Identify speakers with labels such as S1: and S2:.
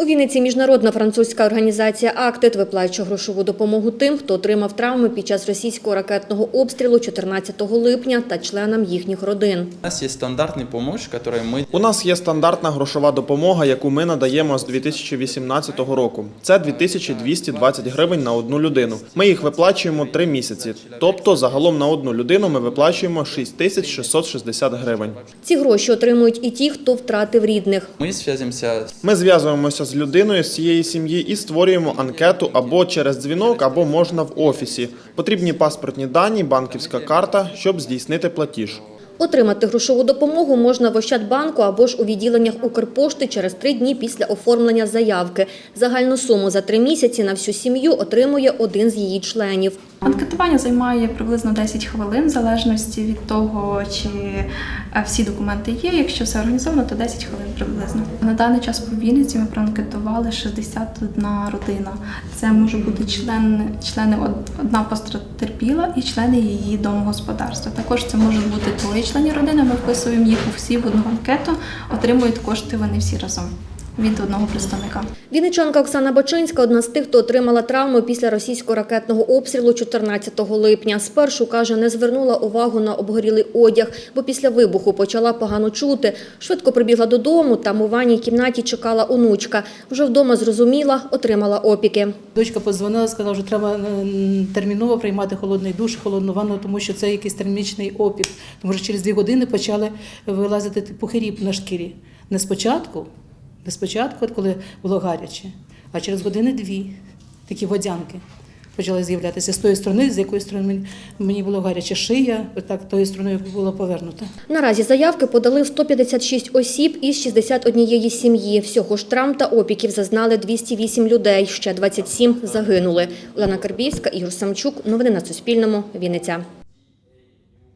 S1: У Вінниці міжнародна французька організація «Актит» виплачує грошову допомогу тим, хто отримав травми під час російського ракетного обстрілу 14 липня та членам їхніх родин.
S2: У нас есть стандартный помощь, который мы
S3: У нас є стандартна грошова допомога, яку ми надаємо з 2018 року. Це 2220 гривень на одну людину. Ми їх виплачуємо три місяці. Тобто, загалом на одну людину ми виплачуємо 6660 гривень.
S1: Ці гроші отримують і ті, хто втратив рідних.
S2: мы связимся с
S3: Ми зв'язуємося з людиною з цієї сім'ї і створюємо анкету або через дзвінок, або можна в офісі. Потрібні паспортні дані, банківська карта, щоб здійснити платіж.
S1: Отримати грошову допомогу можна в Ощадбанку або ж у відділеннях Укрпошти через три дні після оформлення заявки. Загальну суму за три місяці на всю сім'ю отримує один з її членів.
S4: Анкетування займає приблизно 10 хвилин, в залежності від того, чи е, всі документи є. Якщо все організовано, то 10 хвилин приблизно. На даний час по Вінниці ми проанкетували 61 родина. Це може бути члени, члени од- одна потерпіла і члени її домогосподарства. Також це можуть бути троє членів родини. Ми вписуємо їх всі в одну анкету, отримують кошти вони всі разом від одного представника.
S1: Вінничанка Оксана Бачинська – одна з тих, хто отримала травму після російського ракетного обстрілу 14 липня. Спершу, каже, не звернула увагу на обгорілий одяг, бо після вибуху почала погано чути. Швидко прибігла додому, там у ванній кімнаті чекала онучка. Вже вдома зрозуміла, отримала опіки.
S5: Дочка подзвонила, сказала, що треба е, терміново приймати холодний душ, холодну ванну, тому що це якийсь термічний опік. Тому що через дві години почали вилазити пухирі на шкірі. Не спочатку, не спочатку, коли було гаряче, а через години дві такі водянки почали з'являтися з тої сторони, з якої сторони мені- було гаряче шия, отак тою стороною було повернута.
S1: Наразі заявки подали в 156 осіб із 61 сім'ї. Всього ж травм та опіків зазнали 208 людей, ще 27 загинули. Олена Карбівська, Ігор Самчук. Новини на Суспільному. Вінниця.